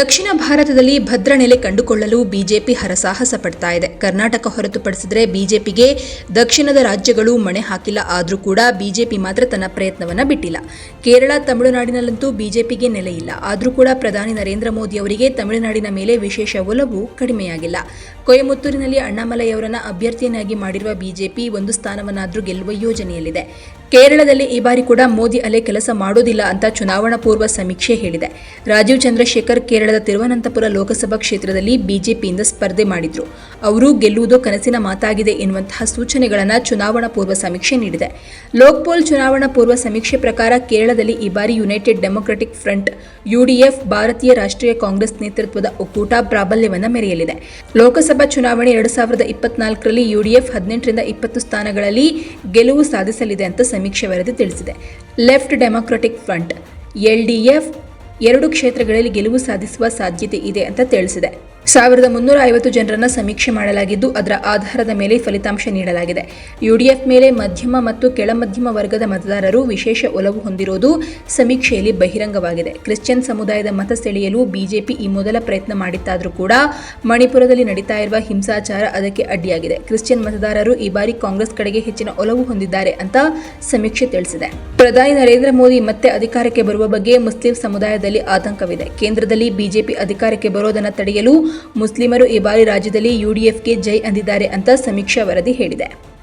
ದಕ್ಷಿಣ ಭಾರತದಲ್ಲಿ ಭದ್ರ ನೆಲೆ ಕಂಡುಕೊಳ್ಳಲು ಬಿಜೆಪಿ ಹರಸಾಹಸ ಪಡ್ತಾ ಇದೆ. ಕರ್ನಾಟಕ ಹೊರತುಪಡಿಸಿದರೆ ಬಿಜೆಪಿಗೆ ದಕ್ಷಿಣದ ರಾಜ್ಯಗಳು ಮಣೆ ಹಾಕಿಲ್ಲ. ಆದರೂ ಕೂಡ ಬಿಜೆಪಿ ಮಾತ್ರ ತನ್ನ ಪ್ರಯತ್ನವನ್ನ ಬಿಟ್ಟಿಲ್ಲ. ಕೇರಳ, ತಮಿಳುನಾಡಿನಲ್ಲಂತೂ ಬಿಜೆಪಿಗೆ ನೆಲೆಯಿಲ್ಲ ಆದರೂ ಕೂಡ ಪ್ರಧಾನಿ ನರೇಂದ್ರ ಮೋದಿ ಅವರಿಗೆ ತಮಿಳುನಾಡಿನ ಮೇಲೆ ವಿಶೇಷ ಒಲವು ಕಡಿಮೆಯಾಗಿಲ್ಲ. ಕೊಯಮತ್ತೂರಿನಲ್ಲಿ ಅಣ್ಣಾಮಲೈಯವರನ್ನ ಅಭ್ಯರ್ಥಿಯನ್ನಾಗಿ ಮಾಡಿರುವ ಬಿಜೆಪಿ ಒಂದು ಸ್ಥಾನವನ್ನಾದರೂ ಗೆಲ್ಲುವ ಯೋಜನೆಯಲ್ಲಿದೆ. ಕೇರಳದಲ್ಲಿ ಈ ಬಾರಿ ಕೂಡ ಮೋದಿ ಅಲೆ ಕೆಲಸ ಮಾಡೋದಿಲ್ಲ ಅಂತ ಚುನಾವಣಾ ಪೂರ್ವ ಸಮೀಕ್ಷೆ ಹೇಳಿದೆ. ರಾಜೀವ್ ಚಂದ್ರಶೇಖರ್ ಕೇರಳದ ತಿರುವನಂತಪುರ ಲೋಕಸಭಾ ಕ್ಷೇತ್ರದಲ್ಲಿ ಬಿಜೆಪಿಯಿಂದ ಸ್ಪರ್ಧೆ ಮಾಡಿದ್ರು. ಅವರು ಗೆಲ್ಲುವುದು ಕನಸಿನ ಮಾತಾಗಿದೆ ಎನ್ನುವಂತಹ ಸೂಚನೆಗಳನ್ನು ಚುನಾವಣಾ ಪೂರ್ವ ಸಮೀಕ್ಷೆ ನೀಡಿದೆ. ಲೋಕ್ಪೋಲ್ ಚುನಾವಣಾ ಪೂರ್ವ ಸಮೀಕ್ಷೆ ಪ್ರಕಾರ ಕೇರಳದಲ್ಲಿ ಈ ಬಾರಿ ಯುನೈಟೆಡ್ ಡೆಮೊಕ್ರೆಟಿಕ್ ಫ್ರಂಟ್ ಯುಡಿಎಫ್ ಭಾರತೀಯ ರಾಷ್ಟ್ರೀಯ ಕಾಂಗ್ರೆಸ್ ನೇತೃತ್ವದ ಒಕ್ಕೂಟ ಪ್ರಾಬಲ್ಯವನ್ನು ಮೆರೆಯಲಿದೆ. ಲೋಕಸಭಾ ಚುನಾವಣೆ ಎರಡು ಸಾವಿರದ ಇಪ್ಪತ್ನಾಲ್ಕರಲ್ಲಿ ಯುಡಿಎಫ್ ಹದಿನೆಂಟರಿಂದ ಇಪ್ಪತ್ತು ಸ್ಥಾನಗಳಲ್ಲಿ ಗೆಲುವು ಸಾಧಿಸಲಿದೆ ಅಂತ ಸಮೀಕ್ಷೆ ವರದಿ ತಿಳಿಸಿದೆ. ಲೆಫ್ಟ್ ಡೆಮೊಕ್ರೆಟಿಕ್ ಫ್ರಂಟ್ ಎಲ್ಡಿಎಫ್ ಎರಡು ಕ್ಷೇತ್ರಗಳಲ್ಲಿ ಗೆಲುವು ಸಾಧಿಸುವ ಸಾಧ್ಯತೆ ಇದೆ ಅಂತ ತಿಳಿಸಿದೆ. ಸಾವಿರದ ಮುನ್ನೂರ ಐವತ್ತು ಜನರನ್ನ ಸಮೀಕ್ಷೆ ಮಾಡಲಾಗಿದ್ದು, ಅದರ ಆಧಾರದ ಮೇಲೆ ಫಲಿತಾಂಶ ನೀಡಲಾಗಿದೆ. ಯುಡಿಎಫ್ ಮೇಲೆ ಮಧ್ಯಮ ಮತ್ತು ಕೆಳಮಧ್ಯಮ ವರ್ಗದ ಮತದಾರರು ವಿಶೇಷ ಒಲವು ಹೊಂದಿರುವುದು ಸಮೀಕ್ಷೆಯಲ್ಲಿ ಬಹಿರಂಗವಾಗಿದೆ. ಕ್ರಿಶ್ಚಿಯನ್ ಸಮುದಾಯದ ಮತ ಸೆಳೆಯಲು ಬಿಜೆಪಿ ಈ ಮೊದಲ ಪ್ರಯತ್ನ ಮಾಡಿತ್ತಾದರೂ ಕೂಡ ಮಣಿಪುರದಲ್ಲಿ ನಡೀತಾ ಇರುವ ಹಿಂಸಾಚಾರ ಅದಕ್ಕೆ ಅಡ್ಡಿಯಾಗಿದೆ. ಕ್ರಿಶ್ಚಿಯನ್ ಮತದಾರರು ಈ ಬಾರಿ ಕಾಂಗ್ರೆಸ್ ಕಡೆಗೆ ಹೆಚ್ಚಿನ ಒಲವು ಹೊಂದಿದ್ದಾರೆ ಅಂತ ಸಮೀಕ್ಷೆ ತಿಳಿಸಿದೆ. ಪ್ರಧಾನಿ ನರೇಂದ್ರ ಮೋದಿ ಮತ್ತೆ ಅಧಿಕಾರಕ್ಕೆ ಬರುವ ಬಗ್ಗೆ ಮುಸ್ಲಿಂ ಸಮುದಾಯದಲ್ಲಿ ಆತಂಕವಿದೆ. ಕೇಂದ್ರದಲ್ಲಿ ಬಿಜೆಪಿ ಅಧಿಕಾರಕ್ಕೆ ಬರೋದನ್ನು ತಡೆಯಲು ಮುಸ್ಲಿಮರು ಈ ಬಾರಿ ರಾಜ್ಯದಲ್ಲಿ ಯುಡಿಎಫ್ಗೆ ಜೈ ಅಂದಿದ್ದಾರೆ ಅಂತ ಸಮೀಕ್ಷಾ ವರದಿ ಹೇಳಿದೆ.